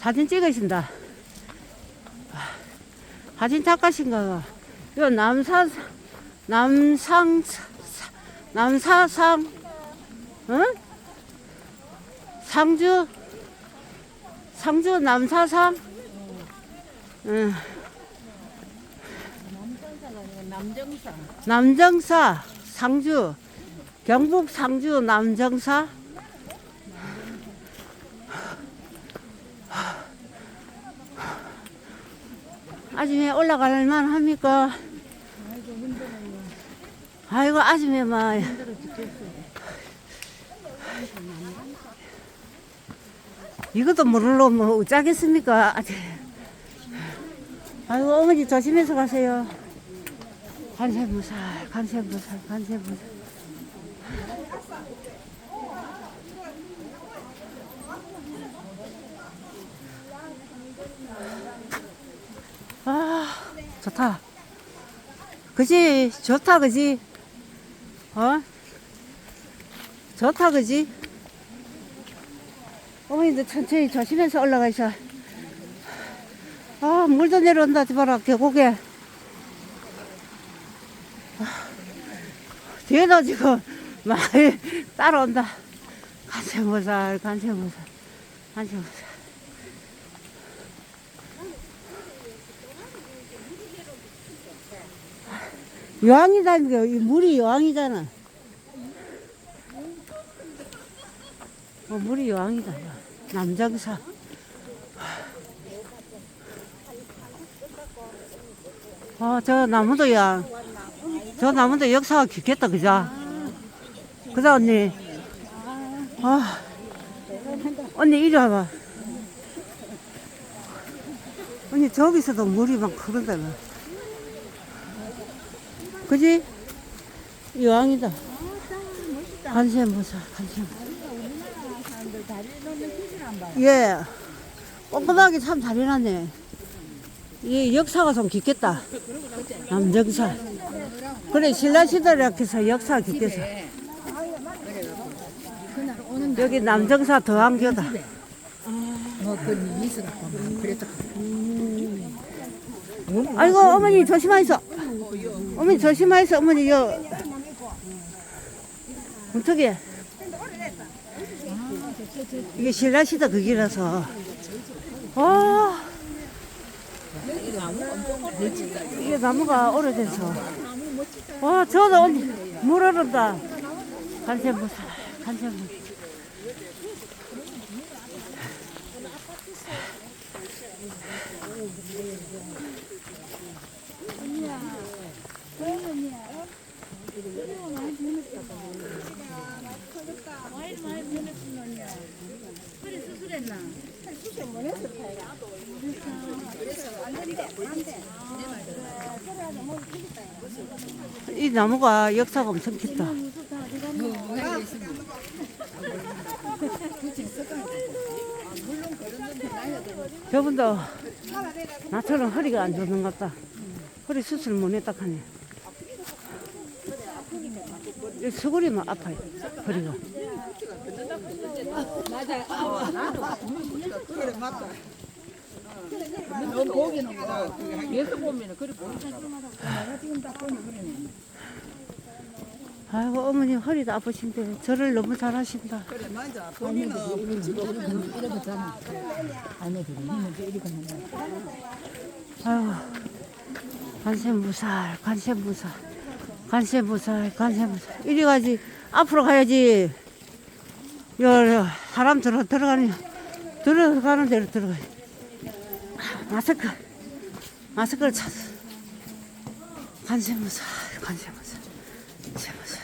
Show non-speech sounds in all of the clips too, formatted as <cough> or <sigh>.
사진 찍으신다. 사진 작가신가 봐. 요 남사, 남상, 사- 남사상, 응? 상주, 상주 남사상? 응. 남정사. 남정사, 상주, 경북 상주 남정사. 아줌에 올라갈 만 합니까? 아이고 아줌에 막 이것도 모르러 뭐 어쩌겠습니까? 아직. 아이고 어머니 조심해서 가세요. 간세무살, 간세무살, 간세무살. 아, 좋다. 그지? 좋다, 그지? 어? 좋다, 그지? 어머니도 천천히 조심해서 올라가셔. 아, 물도 내려온다, 봐라, 계곡에. 뒤에도 지금 <laughs> 많이 따라온다. 간세무살, 간세무살, 간세무살. 여왕이다니까, 이 물이 여왕이잖아. 어, 물이 여왕이다. 남정사. 아, 저 나무도 야, 저 나무도 역사가 깊겠다, 그자? 그자, 언니? 아, 언니, 이리 와봐. 언니, 저기서도 물이 막 흐른다, 막. 그지? 여왕이다. 간세무사, 봐. 예. 꼼꼼하게 참 잘해놨네. 이 역사가 좀 깊겠다. 남정사. 그래, 신라시대라 해서 역사가 깊겠어. 여기 남정사 미스 갖고 막 그랬다. 아이고, 어머니 조심하이소. 어머니 조심하이소, 어머니, 요. 어떻게? 이게 신라시대 거기라서. 아. 이게 나무가 오래돼서. 와, 저도 언니, 물 흐른다. 간세무사, 간세무사. 이 나무가 역사가 엄청 깊다. 저분도 나처럼 허리가 안 좋는 것 같다. 허리 수술 못 했다 하네. 이 수그리면 아파요. 허리가. 넌 보기는 뭐 예수 보면은 그래 보이잖아. 내가 지금 딱 보면 그러네. 아이고 어머니 허리도 아프신데 저를 너무 잘하신다. 이러고 잖아. 아내들이 있는데 이러고 있는 아이고 관세 무살 관세 무살 관세무살 관세무살 이리 가지 앞으로 가야지. 여 사람 들어 들어가는 들어가는 대로 들어가. 마스크 마스크를 찾아. 관세무살 관세무살 관세무살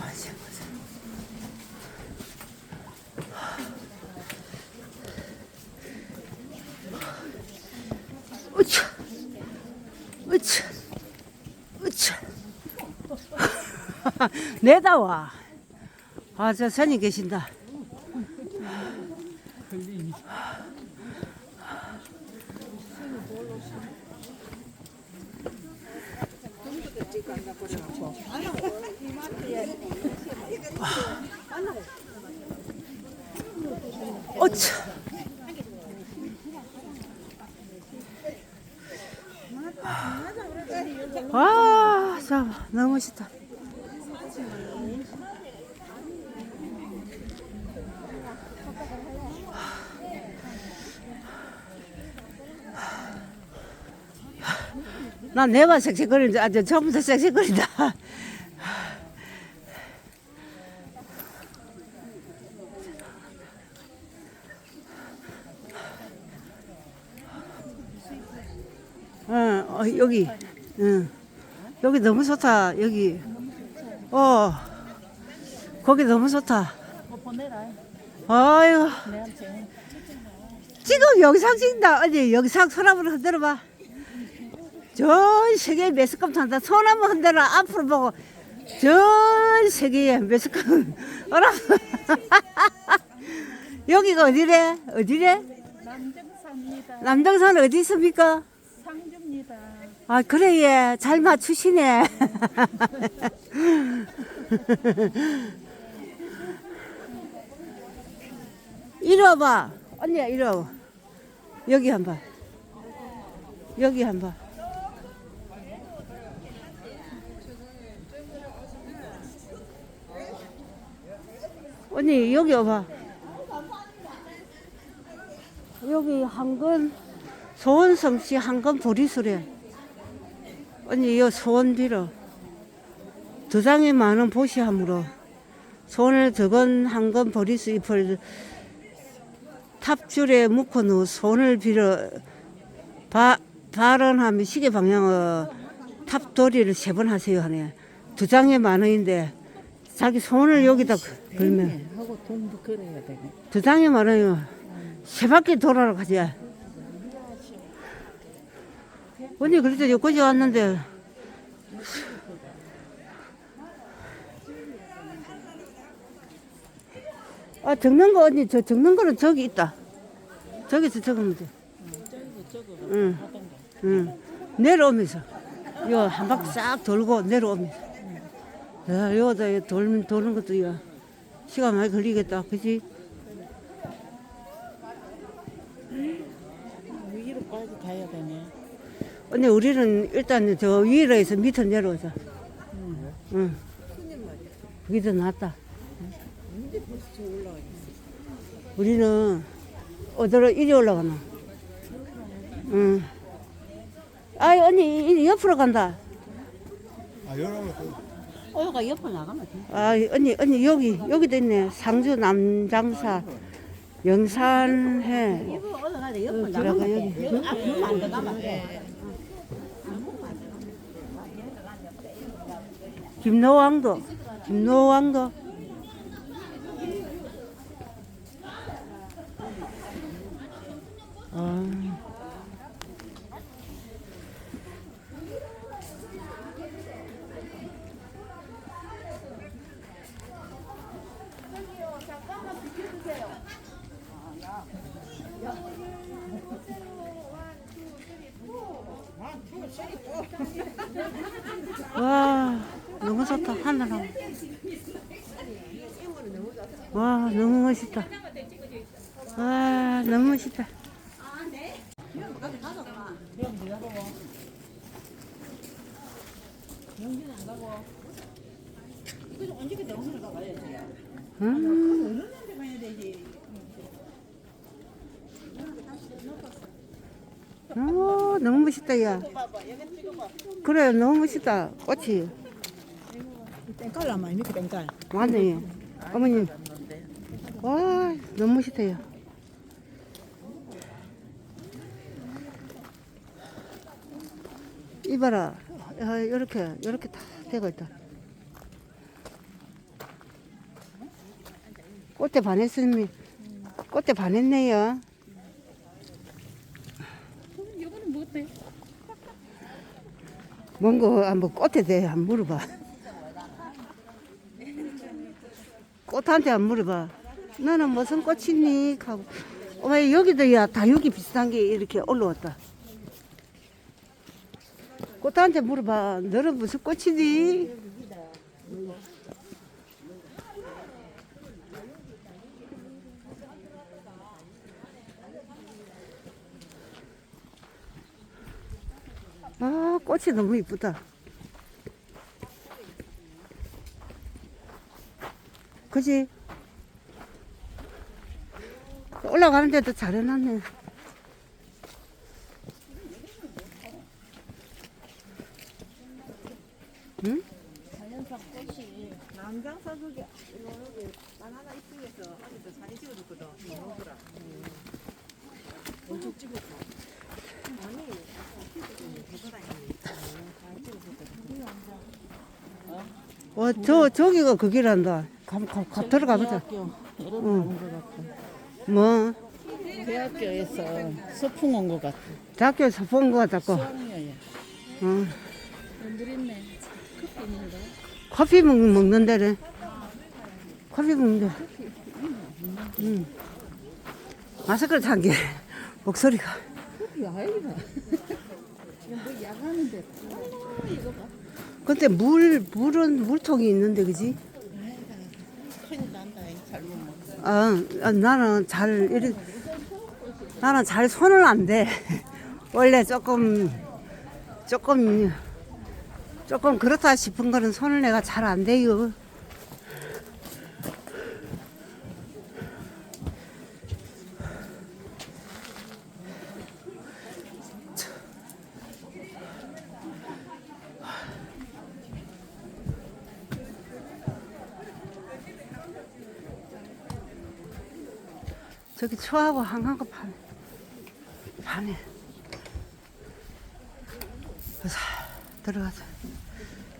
관세무살. 으차, 으차, 으차. 내다와. 아, 저 선이 계신다. 와, 참 너무 멋있다. 난 내만 섹섹거리는데 아주 처음부터 섹섹거린다. 어, 어, 여기, 응. 여기 너무 좋다. 여기, 어, 거기 너무 좋다. 뭐 보내라. 아이고, 내한테. 지금 영상 찍는다. 어디 영상 손 한번 흔들어 봐. 전 세계에 매스컴 탄다. 손 한번 흔들어. 앞으로 보고. 전 세계에 매스컴. <laughs> 어라. <laughs> 여기가 어디래? 어디래? 남정사입니다. 남정산 어디 있습니까? 상주입니다. 아, 그래, 예. 잘 맞추시네. <laughs> 이리 와봐. 언니야, 이리 와봐. 여기 한 번. 여기 한 번. 언니, 여기 와봐. 여기 한건 소원성씨 한건 보리수래. 언니 이 소원 빌어. 두장에 많은 보시함으로 손을 적은 한건 보리수 잎을 탑줄에 묶어 놓 손을 빌어 바, 발언하며 시계 방향을 탑도리를 세 번 하세요 하네. 두 장에 만 원인데 자기 손을 여기다 걸면 하고 돈도 걸어야 되네. 두 장에 만 원이요. 세 바퀴 돌아라 가지. 언니 그래도 여기까지 왔는데 아 적는 거 언니 저 적는 거는 저기 있다. 저기서 적으면 돼. 응. 응. 내려오면서 이거 한 바퀴 싹 돌고 내려오면서. 야, 여기다 돌 도는 것도 야 시간 많이 걸리겠다. 그지 가야 되네. 언니 우리는 일단 저 위로 해서 밑으로 내려오자. 응. 그게 더 낫다. 우리는 어디로 이리 올라가나? 응. 아이 언니 이 옆으로 간다. 아, 여러분, 그 어여가 옆으로 나가면 돼. 아 언니 언니 여기 여기도 있네. 상주 남장사 영산해. 올라가야 돼. 어, 들어가 여기. 앞으로 안 돼. 김노왕도 김노왕도 아. 와 너무 좋다 하늘하고 와 너무 멋있다. 와 너무 멋있다. 음. 오, 너무 멋있다, 야. 그래, 너무 멋있다. 꽃이. 땡깔 나마 이렇게 땡깔. 맞네. 어머님. 와, 너무 멋있다, 야. 이봐라. 아, 이렇게, 이렇게 다 되고 있다. 꽃대 반했으니, 꽃대 반했네요. 뭔가 한번 꽃에 대해 한번 물어봐. 꽃한테 한번 물어봐. 너는 무슨 꽃이니? 하고. 어머, 여기도 야, 다 여기 비슷한 게 이렇게 올라왔다. 꽃한테 물어봐. 너는 무슨 꽃이니? 아. 꽃이 너무 이쁘다. 그지? 올라가는데도 잘 해놨네. 응? 남장사 그게 여기 바나나 이쪽에서 아직도 사진 찍어줬거든. 엄청 찍었어. 와, 어, 저, 저기가 거기란다. 가, 가, 가, 들어가 보자. 대학교 여러분 온것 같고. 뭐, 대학교에서 소풍 온 것 같아. 대학교에서 본 거. 수학여행. 어. 물 있네. 커피 있는데. 커피 먹, 먹는 데래. 커피 먹는 데. 응. 마스크를 탄 게, <laughs> 목소리가. 커피 아이가. 뭐 야가는데. 이거 봐. 근데 물, 물은, 물통이 있는데, 그지? 큰일 난다. 잘못 먹어. 아, 아, 나는 잘, 이리, 나는 잘 손을 안 대. <laughs> 원래 조금, 조금, 조금 그렇다 싶은 거는 손을 내가 잘 안 대요. 저기 초하고 거 파네. 파네. 들어가자.